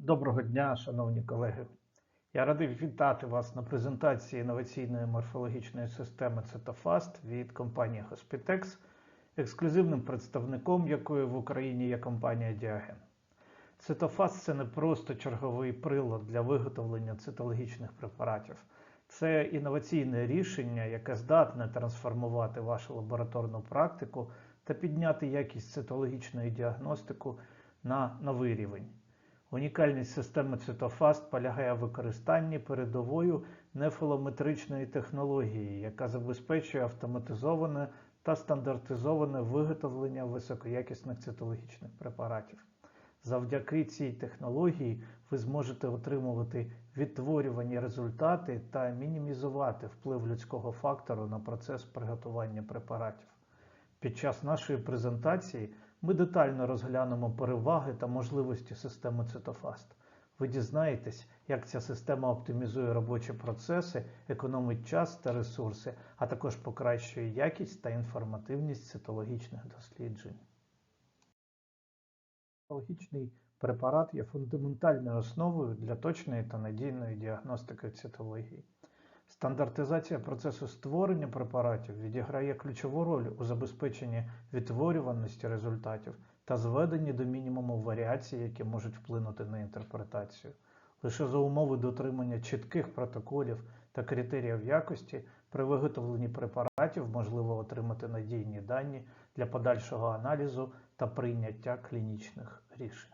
Доброго дня, шановні колеги. Я радий вітати вас на презентації інноваційної морфологічної системи CETOFAST від компанії Hospitex, ексклюзивним представником якої в Україні є компанія Diogen. CETOFAST – це не просто черговий прилад для виготовлення цитологічних препаратів. Це інноваційне рішення, яке здатне трансформувати вашу лабораторну практику та підняти якість цитологічної діагностики на новий рівень. Унікальність системи CytoFast полягає в використанні передовою нефілометричної технології, яка забезпечує автоматизоване та стандартизоване виготовлення високоякісних цитологічних препаратів. Завдяки цій технології ви зможете отримувати відтворювані результати та мінімізувати вплив людського фактору на процес приготування препаратів. Під час нашої презентації ми детально розглянемо переваги та можливості системи CytoFast. Ви дізнаєтесь, як ця система оптимізує робочі процеси, економить час та ресурси, а також покращує якість та інформативність цитологічних досліджень. Цитологічний препарат є фундаментальною основою для точної та надійної діагностики цитології. Стандартизація процесу створення препаратів відіграє ключову роль у забезпеченні відтворюваності результатів та зведенні до мінімуму варіацій, які можуть вплинути на інтерпретацію. Лише за умови дотримання чітких протоколів та критеріїв якості при виготовленні препаратів можливо отримати надійні дані для подальшого аналізу та прийняття клінічних рішень.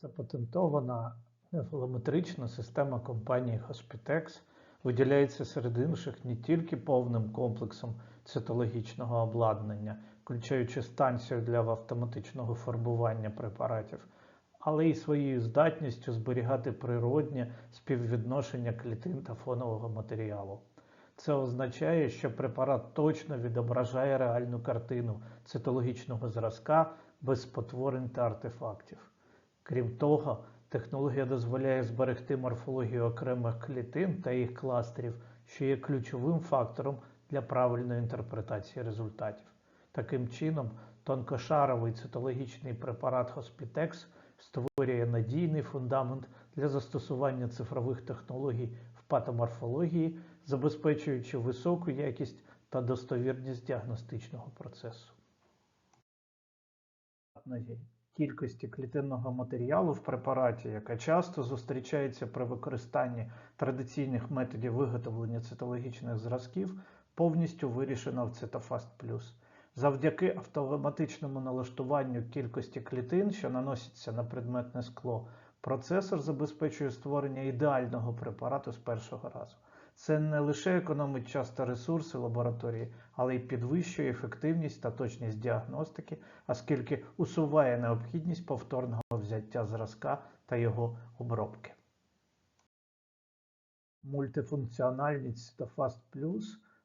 Запатентована Нефілометрична система компанії Hospitex виділяється серед інших не тільки повним комплексом цитологічного обладнання, включаючи станцію для автоматичного фарбування препаратів, але й своєю здатністю зберігати природнє співвідношення клітин та фонового матеріалу. Це означає, що препарат точно відображає реальну картину цитологічного зразка без спотворень та артефактів. Крім того, Технологія дозволяє зберегти морфологію окремих клітин та їх кластерів, що є ключовим фактором для правильної інтерпретації результатів. Таким чином, тонкошаровий цитологічний препарат Hospitex створює надійний фундамент для застосування цифрових технологій в патоморфології, забезпечуючи високу якість та достовірність діагностичного процесу кількості клітинного матеріалу в препараті, яка часто зустрічається при використанні традиційних методів виготовлення цитологічних зразків, повністю вирішена в CytoFast Plus. Завдяки автоматичному налаштуванню кількості клітин, що наносяться на предметне скло, процесор забезпечує створення ідеального препарату з першого разу. Це не лише економить час та ресурси лабораторії, але й підвищує ефективність та точність діагностики, оскільки усуває необхідність повторного взяття зразка та його обробки. Мультифункціональність Fast Plus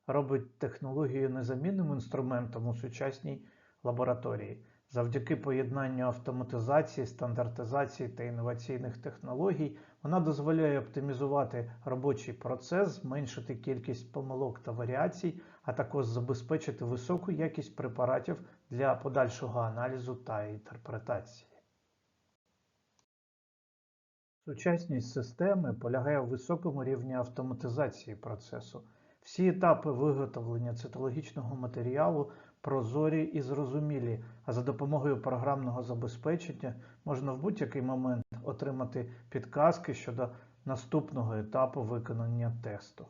робить технологію незамінним інструментом у сучасній лабораторії. Завдяки поєднанню автоматизації, стандартизації та інноваційних технологій вона дозволяє оптимізувати робочий процес, зменшити кількість помилок та варіацій, а також забезпечити високу якість препаратів для подальшого аналізу та інтерпретації. Сучасність системи полягає в високому рівні автоматизації процесу. Всі етапи виготовлення цитологічного матеріалу прозорі і зрозумілі, а за допомогою програмного забезпечення можна в будь-який момент отримати підказки щодо наступного етапу виконання тесту.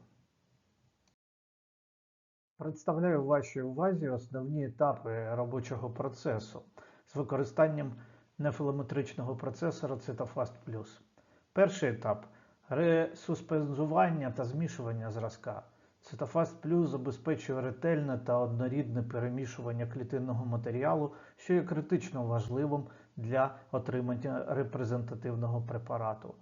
Представляю вашій увазі основні етапи робочого процесу з використанням нефілометричного процесора CytoFast Plus. Перший етап ресуспензування та змішування зразка. Цитофаст Плюс забезпечує ретельне та однорідне перемішування клітинного матеріалу, що є критично важливим для отримання репрезентативного препарату.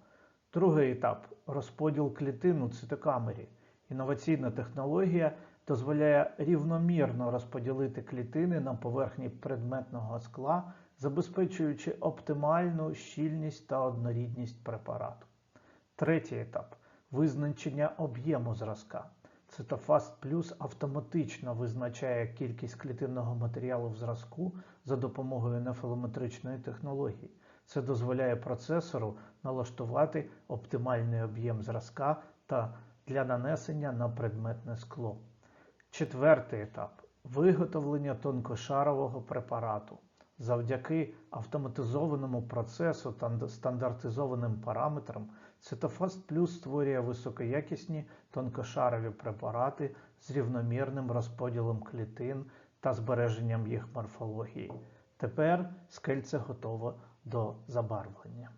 Другий етап розподіл клітин у цитокамері. Інноваційна технологія дозволяє рівномірно розподілити клітини на поверхні предметного скла, забезпечуючи оптимальну щільність та однорідність препарату. Третій етап визначення об'єму зразка. Cytofast Plus автоматично визначає кількість клітинного матеріалу в зразку за допомогою нефілометричної технології. Це дозволяє процесору налаштувати оптимальний об'єм зразка та для нанесення на предметне скло. Четвертий етап виготовлення тонкошарового препарату. Завдяки автоматизованому процесу та стандартизованим параметрам Cetofast Plus створює високоякісні тонкошарові препарати з рівномірним розподілом клітин та збереженням їх морфології. Тепер скельце готово до забарвлення.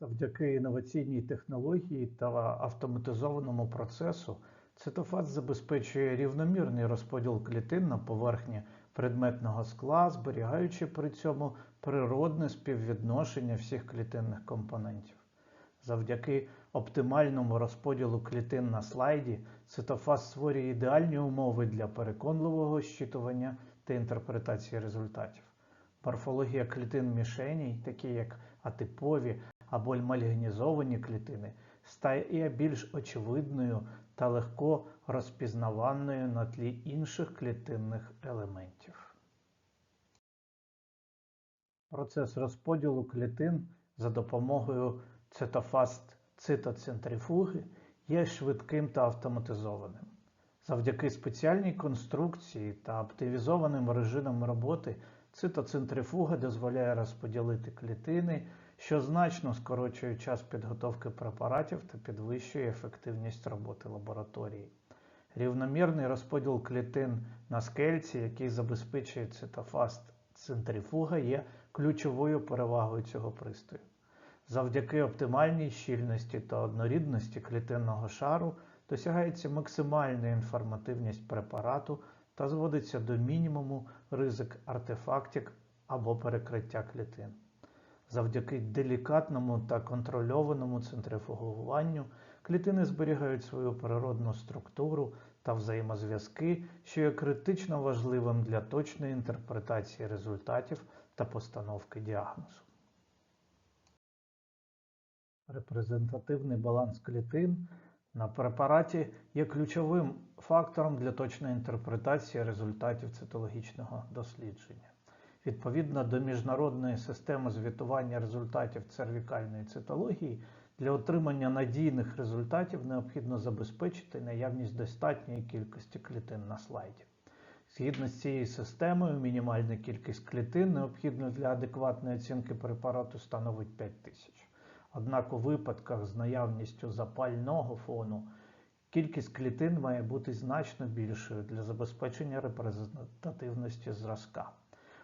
Завдяки інноваційній технології та автоматизованому процесу Цитофаз забезпечує рівномірний розподіл клітин на поверхні предметного скла, зберігаючи при цьому природне співвідношення всіх клітинних компонентів. Завдяки оптимальному розподілу клітин на слайді цитофаз створює ідеальні умови для переконливого щитування та інтерпретації результатів. Морфологія клітин мішеній, такі як атипові або мальгенізовані клітини, стає більш очевидною та легко розпізнаваною на тлі інших клітинних елементів. Процес розподілу клітин за допомогою цитофаст цитоцентрифуги є швидким та автоматизованим. Завдяки спеціальній конструкції та оптимізованим режимам роботи цитоцентрифуга дозволяє розподілити клітини що значно скорочує час підготовки препаратів та підвищує ефективність роботи лабораторії. Рівномірний розподіл клітин на скельці, який забезпечує цитофаст центрифуга, є ключовою перевагою цього пристрою. Завдяки оптимальній щільності та однорідності клітинного шару досягається максимальна інформативність препарату та зводиться до мінімуму ризик артефактів або перекриття клітин. Завдяки делікатному та контрольованому центрифугуванню клітини зберігають свою природну структуру та взаємозв'язки, що є критично важливим для точної інтерпретації результатів та постановки діагнозу. Репрезентативний баланс клітин на препараті є ключовим фактором для точної інтерпретації результатів цитологічного дослідження. Відповідно до міжнародної системи звітування результатів цервікальної цитології, для отримання надійних результатів необхідно забезпечити наявність достатньої кількості клітин на слайді. Згідно з цією системою, мінімальна кількість клітин, необхідна для адекватної оцінки препарату, становить 5000. Однак у випадках з наявністю запального фону кількість клітин має бути значно більшою для забезпечення репрезентативності зразка.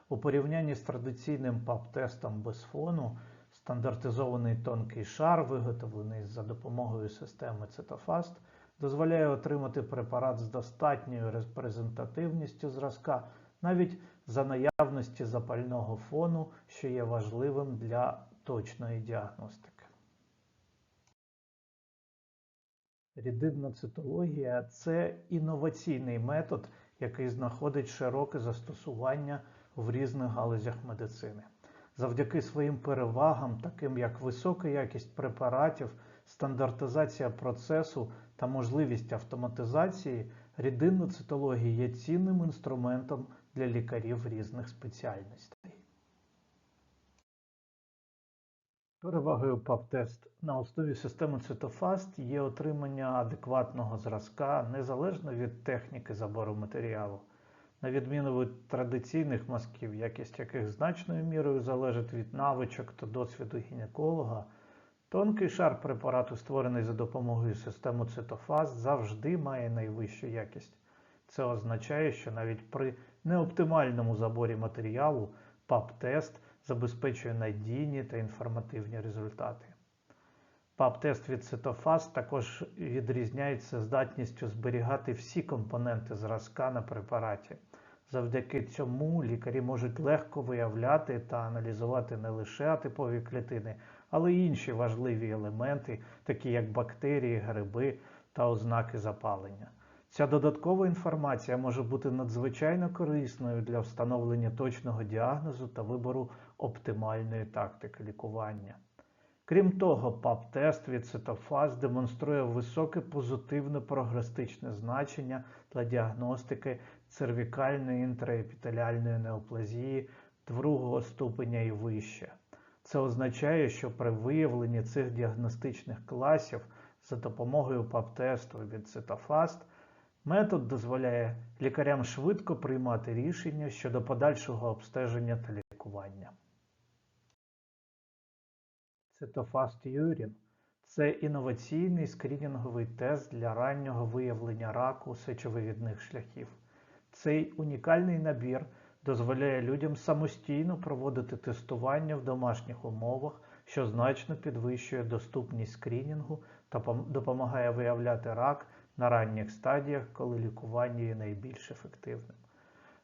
У порівнянні з традиційним ПАП-тестом без фону, стандартизований тонкий шар, виготовлений за допомогою системи Цитофаст, дозволяє отримати препарат з достатньою репрезентативністю зразка навіть за наявності запального фону, що є важливим для точної діагностики. Рідинна цитологія це інноваційний метод, який знаходить широке застосування в різних галузях медицини. Завдяки своїм перевагам, таким як висока якість препаратів, стандартизація процесу та можливість автоматизації, рідинна цитологія є цінним інструментом для лікарів різних спеціальностей. Перевагою ПАП-тест на основі системи Цитофаст є отримання адекватного зразка незалежно від техніки забору матеріалу. На відміну від традиційних мазків, якість яких значною мірою залежить від навичок та досвіду гінеколога, тонкий шар препарату, створений за допомогою системи цитофаз, завжди має найвищу якість. Це означає, що навіть при неоптимальному заборі матеріалу ПАП-тест забезпечує надійні та інформативні результати. ПАП-тест від цитофаз також відрізняється здатністю зберігати всі компоненти зразка на препараті. Завдяки цьому лікарі можуть легко виявляти та аналізувати не лише атипові клітини, але й інші важливі елементи, такі як бактерії, гриби та ознаки запалення. Ця додаткова інформація може бути надзвичайно корисною для встановлення точного діагнозу та вибору оптимальної тактики лікування. Крім того, ПАП-тест від цитофаз демонструє високе позитивне прогностичне значення для діагностики цервікальної інтраепітеліальної неоплазії другого ступеня і вище. Це означає, що при виявленні цих діагностичних класів за допомогою ПАП-тесту від Цитофаст метод дозволяє лікарям швидко приймати рішення щодо подальшого обстеження та лікування. Цитофаст Юрін це інноваційний скринінговий тест для раннього виявлення раку сечовивідних шляхів. Цей унікальний набір дозволяє людям самостійно проводити тестування в домашніх умовах, що значно підвищує доступність скринінгу та допомагає виявляти рак на ранніх стадіях, коли лікування є найбільш ефективним.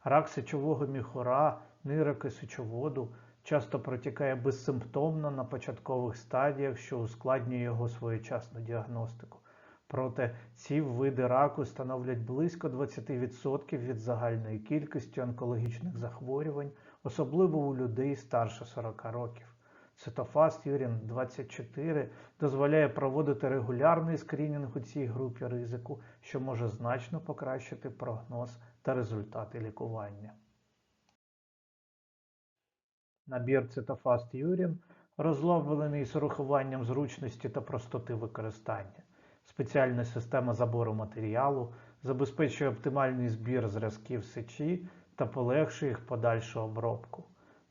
Рак сечового міхура, нирок і сечоводу часто протікає безсимптомно на початкових стадіях, що ускладнює його своєчасну діагностику. Проте ці види раку становлять близько 20% від загальної кількості онкологічних захворювань, особливо у людей старше 40 років. Цитофаст Юрін 24 дозволяє проводити регулярний скринінг у цій групі ризику, що може значно покращити прогноз та результати лікування. Набір Цитофаст Юрін розловлений з урахуванням зручності та простоти використання. Спеціальна система забору матеріалу забезпечує оптимальний збір зразків сечі та полегшує їх подальшу обробку.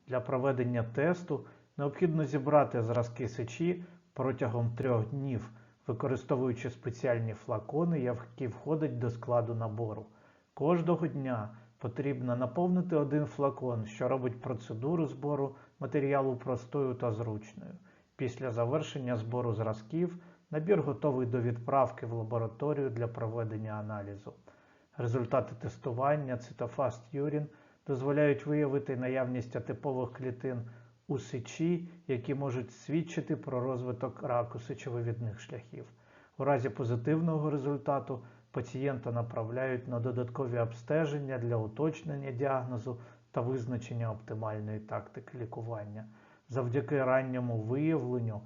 Для проведення тесту необхідно зібрати зразки сечі протягом трьох днів, використовуючи спеціальні флакони, які входять до складу набору. Кожного дня потрібно наповнити один флакон, що робить процедуру збору матеріалу простою та зручною. Після завершення збору зразків набір готовий до відправки в лабораторію для проведення аналізу. Результати тестування Cytofast Urine дозволяють виявити наявність атипових клітин у сечі, які можуть свідчити про розвиток раку сечовивідних шляхів. У разі позитивного результату пацієнта направляють на додаткові обстеження для уточнення діагнозу та визначення оптимальної тактики лікування. Завдяки ранньому виявленню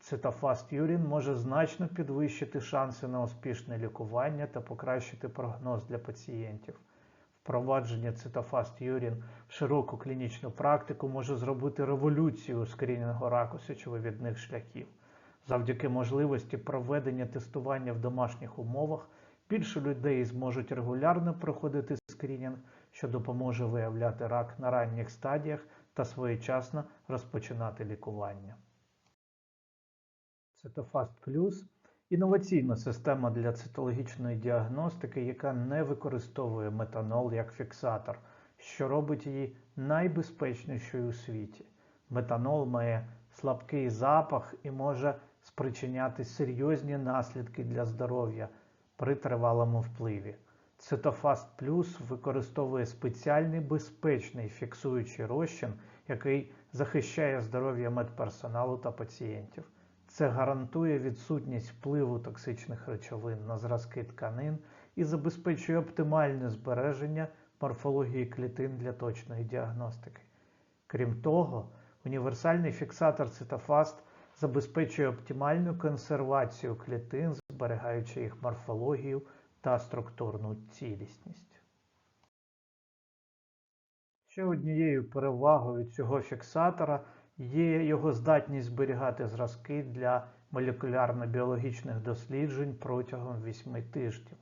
Цитофаст Юрін може значно підвищити шанси на успішне лікування та покращити прогноз для пацієнтів. Впровадження Цитофаст Юрін в широку клінічну практику може зробити революцію у скрінінгу раку сечовивідних шляхів. Завдяки можливості проведення тестування в домашніх умовах більше людей зможуть регулярно проходити скринінг, що допоможе виявляти рак на ранніх стадіях та своєчасно розпочинати лікування. Цитофаст Плюс інноваційна система для цитологічної діагностики, яка не використовує метанол як фіксатор, що робить її найбезпечнішою у світі. Метанол має слабкий запах і може спричиняти серйозні наслідки для здоров'я при тривалому впливі. Цитофаст Плюс використовує спеціальний безпечний фіксуючий розчин, який захищає здоров'я медперсоналу та пацієнтів. Це гарантує відсутність впливу токсичних речовин на зразки тканин і забезпечує оптимальне збереження морфології клітин для точної діагностики. Крім того, універсальний фіксатор цитофаст забезпечує оптимальну консервацію клітин, зберігаючи їх морфологію та структурну цілісність. Ще однією перевагою цього фіксатора є його здатність зберігати зразки для молекулярно-біологічних досліджень протягом 8 тижнів.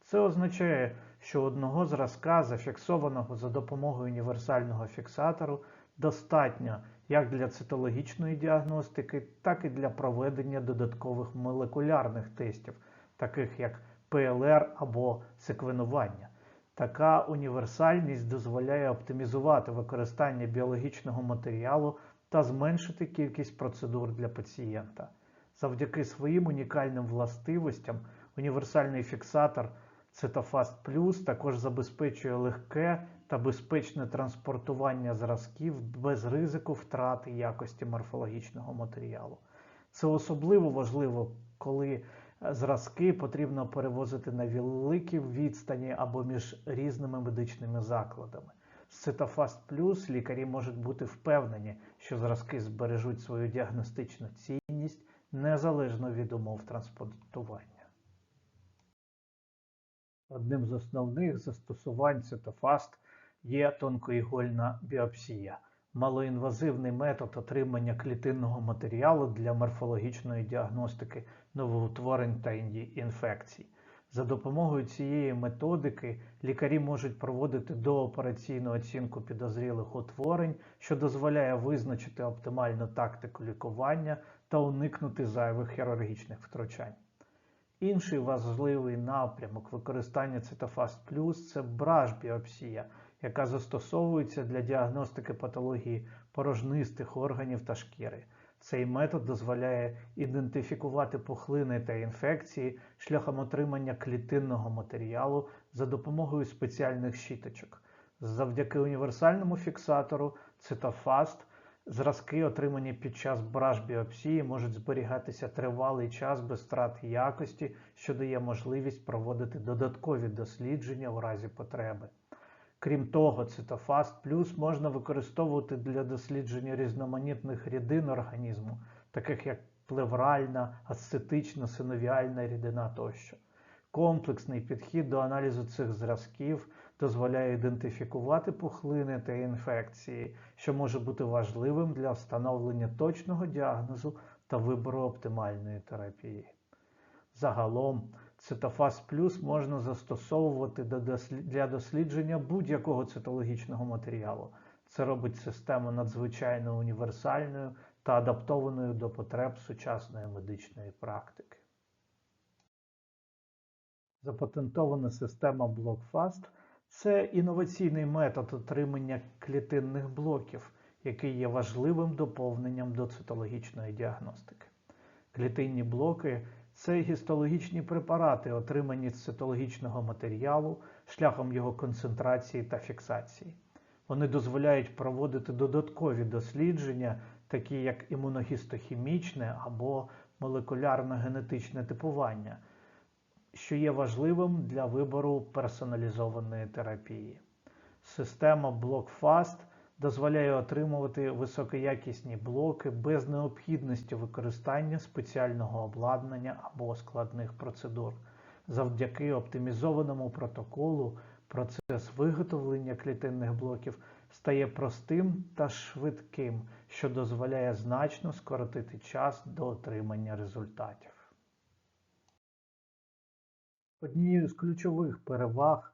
Це означає, що одного зразка, зафіксованого за допомогою універсального фіксатору, достатньо як для цитологічної діагностики, так і для проведення додаткових молекулярних тестів, таких як ПЛР або секвенування. Така універсальність дозволяє оптимізувати використання біологічного матеріалу та зменшити кількість процедур для пацієнта. Завдяки своїм унікальним властивостям універсальний фіксатор Cetofast Plus також забезпечує легке та безпечне транспортування зразків без ризику втрати якості морфологічного матеріалу. Це особливо важливо, коли зразки потрібно перевозити на великій відстані або між різними медичними закладами. З Cetofast Plus лікарі можуть бути впевнені, що зразки збережуть свою діагностичну цінність незалежно від умов транспортування. Одним з основних застосувань Cetofast Є тонкоігольна біопсія малоінвазивний метод отримання клітинного матеріалу для морфологічної діагностики новоутворень та інфекцій. За допомогою цієї методики лікарі можуть проводити доопераційну оцінку підозрілих утворень, що дозволяє визначити оптимальну тактику лікування та уникнути зайвих хірургічних втручань. Інший важливий напрямок використання Цитофаст Плюс це браш-біопсія, яка застосовується для діагностики патології порожнистих органів та шкіри. Цей метод дозволяє ідентифікувати пухлини та інфекції шляхом отримання клітинного матеріалу за допомогою спеціальних щіточок. Завдяки універсальному фіксатору Цитофаст зразки, отримані під час браш-біопсії, можуть зберігатися тривалий час без втрат якості, що дає можливість проводити додаткові дослідження у разі потреби. Крім того, цитофаст плюс можна використовувати для дослідження різноманітних рідин організму, таких як плевральна, ацетична, синовіальна рідина тощо. Комплексний підхід до аналізу цих зразків дозволяє ідентифікувати пухлини та інфекції, що може бути важливим для встановлення точного діагнозу та вибору оптимальної терапії. Загалом, Цитофаз Плюс можна застосовувати для дослідження будь-якого цитологічного матеріалу. Це робить систему надзвичайно універсальною та адаптованою до потреб сучасної медичної практики. Запатентована система BlockFast – це інноваційний метод отримання клітинних блоків, який є важливим доповненням до цитологічної діагностики. Клітинні блоки це гістологічні препарати, отримані з цитологічного матеріалу шляхом його концентрації та фіксації. Вони дозволяють проводити додаткові дослідження, такі як імуногістохімічне або молекулярно-генетичне типування, що є важливим для вибору персоналізованої терапії. Система BlockFast – дозволяє отримувати високоякісні блоки без необхідності використання спеціального обладнання або складних процедур. Завдяки оптимізованому протоколу процес виготовлення клітинних блоків стає простим та швидким, що дозволяє значно скоротити час до отримання результатів. Однією з ключових переваг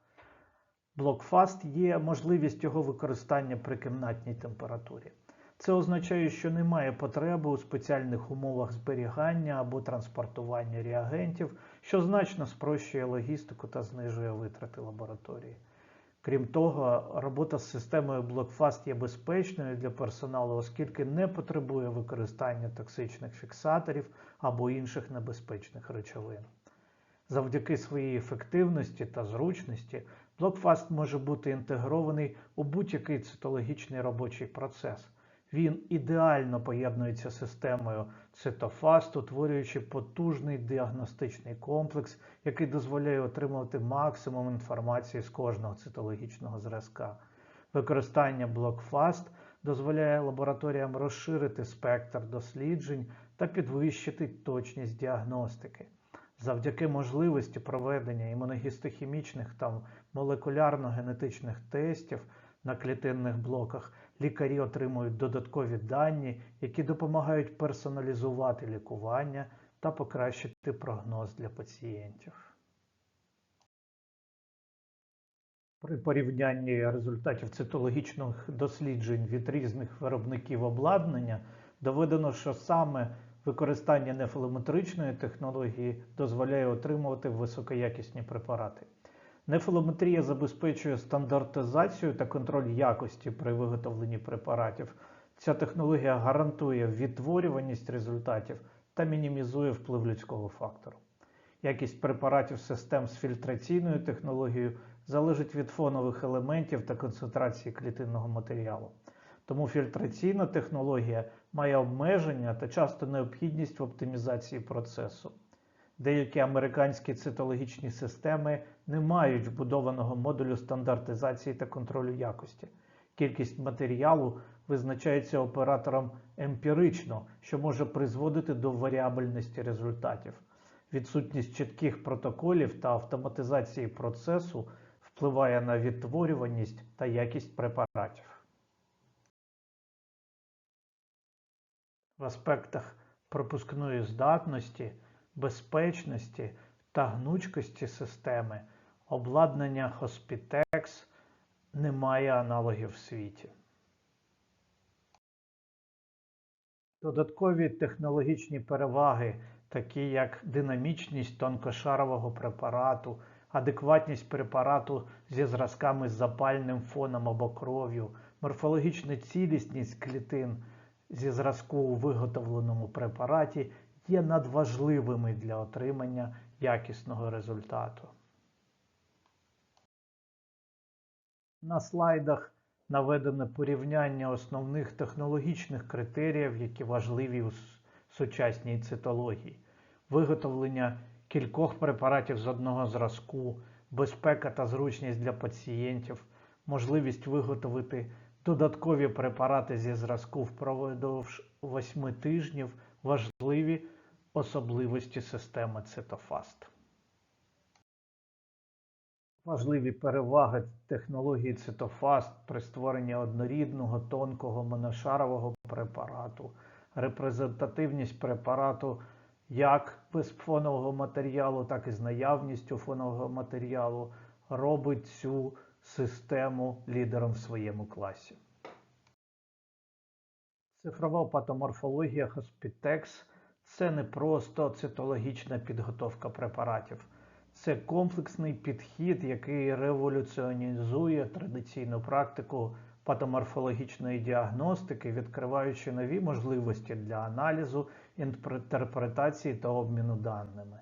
Блокфаст є можливість його використання при кімнатній температурі. Це означає, що немає потреби у спеціальних умовах зберігання або транспортування реагентів, що значно спрощує логістику та знижує витрати лабораторії. Крім того, робота з системою BlockFast є безпечною для персоналу, оскільки не потребує використання токсичних фіксаторів або інших небезпечних речовин. Завдяки своїй ефективності та зручності Блокфаст може бути інтегрований у будь-який цитологічний робочий процес. Він ідеально поєднується з системою цитофаст, утворюючи потужний діагностичний комплекс, який дозволяє отримувати максимум інформації з кожного цитологічного зразка. Використання блокфаст дозволяє лабораторіям розширити спектр досліджень та підвищити точність діагностики. Завдяки можливості проведення імуногістохімічних та молекулярно-генетичних тестів на клітинних блоках лікарі отримують додаткові дані, які допомагають персоналізувати лікування та покращити прогноз для пацієнтів. При порівнянні результатів цитологічних досліджень від різних виробників обладнання доведено, що саме Використання нефалометричної технології дозволяє отримувати високоякісні препарати. Нефалометрія забезпечує стандартизацію та контроль якості при виготовленні препаратів. Ця технологія гарантує відтворюваність результатів та мінімізує вплив людського фактору. Якість препаратів систем з фільтраційною технологією залежить від фонових елементів та концентрації клітинного матеріалу. Тому фільтраційна технологія має обмеження та часто необхідність в оптимізації процесу. Деякі американські цитологічні системи не мають вбудованого модулю стандартизації та контролю якості. Кількість матеріалу визначається оператором емпірично, що може призводити до варіабельності результатів. Відсутність чітких протоколів та автоматизації процесу впливає на відтворюваність та якість препаратів. В аспектах пропускної здатності, безпечності та гнучкості системи обладнання Hospitex не має аналогів в світі. Додаткові технологічні переваги, такі як динамічність тонкошарового препарату, адекватність препарату зі зразками з запальним фоном або кров'ю, морфологічна цілісність клітин зі зразку у виготовленому препараті є надважливими для отримання якісного результату. На слайдах наведене порівняння основних технологічних критеріїв, які важливі у сучасній цитології. Виготовлення кількох препаратів з одного зразку, безпека та зручність для пацієнтів, можливість виготовити додаткові препарати зі зразку впродовж 8 тижнів важливі особливості системи Цитофаст. Важливі переваги технології Цитофаст при створенні однорідного тонкого моношарового препарату, репрезентативність препарату як без фонового матеріалу, так і з наявністю фонового матеріалу робить цю систему лідером в своєму класі. Цифрова патоморфологія Hospitex – це не просто цитологічна підготовка препаратів. Це комплексний підхід, який революціонізує традиційну практику патоморфологічної діагностики, відкриваючи нові можливості для аналізу, інтерпретації та обміну даними.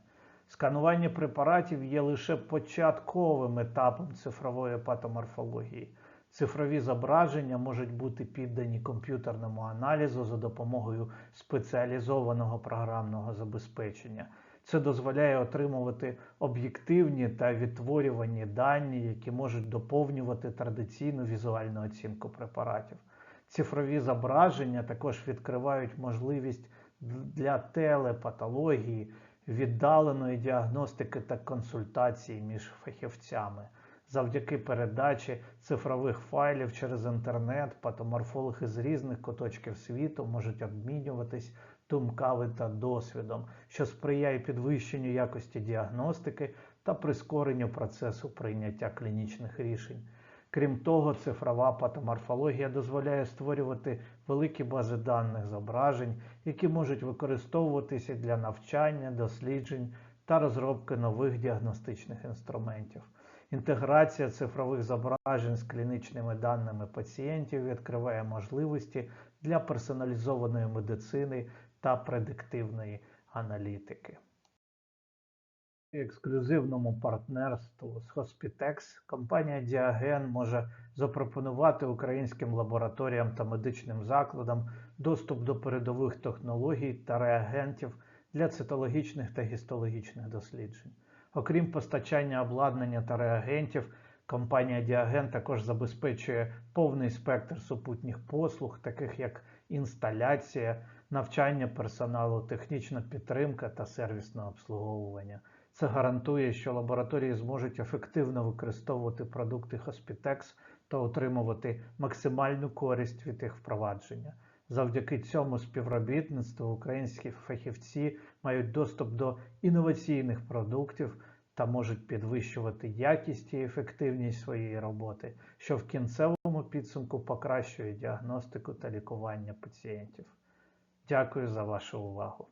Сканування препаратів є лише початковим етапом цифрової патоморфології. Цифрові зображення можуть бути піддані комп'ютерному аналізу за допомогою спеціалізованого програмного забезпечення. Це дозволяє отримувати об'єктивні та відтворювані дані, які можуть доповнювати традиційну візуальну оцінку препаратів. Цифрові зображення також відкривають можливість для телепатології, віддаленої діагностики та консультації між фахівцями. Завдяки передачі цифрових файлів через інтернет патоморфологи з різних куточків світу можуть обмінюватись думками та досвідом, що сприяє підвищенню якості діагностики та прискоренню процесу прийняття клінічних рішень. Крім того, цифрова патоморфологія дозволяє створювати великі бази даних зображень, які можуть використовуватися для навчання, досліджень та розробки нових діагностичних інструментів. Інтеграція цифрових зображень з клінічними даними пацієнтів відкриває можливості для персоналізованої медицини та предиктивної аналітики. Ексклюзивному партнерству з Hospitex компанія Діаген може запропонувати українським лабораторіям та медичним закладам доступ до передових технологій та реагентів для цитологічних та гістологічних досліджень. Окрім постачання обладнання та реагентів, компанія Діаген також забезпечує повний спектр супутніх послуг, таких як інсталяція, навчання персоналу, технічна підтримка та сервісне обслуговування. Це гарантує, що лабораторії зможуть ефективно використовувати продукти Hospitex та отримувати максимальну користь від їх впровадження. Завдяки цьому співробітництву українські фахівці мають доступ до інноваційних продуктів та можуть підвищувати якість і ефективність своєї роботи, що в кінцевому підсумку покращує діагностику та лікування пацієнтів. Дякую за вашу увагу.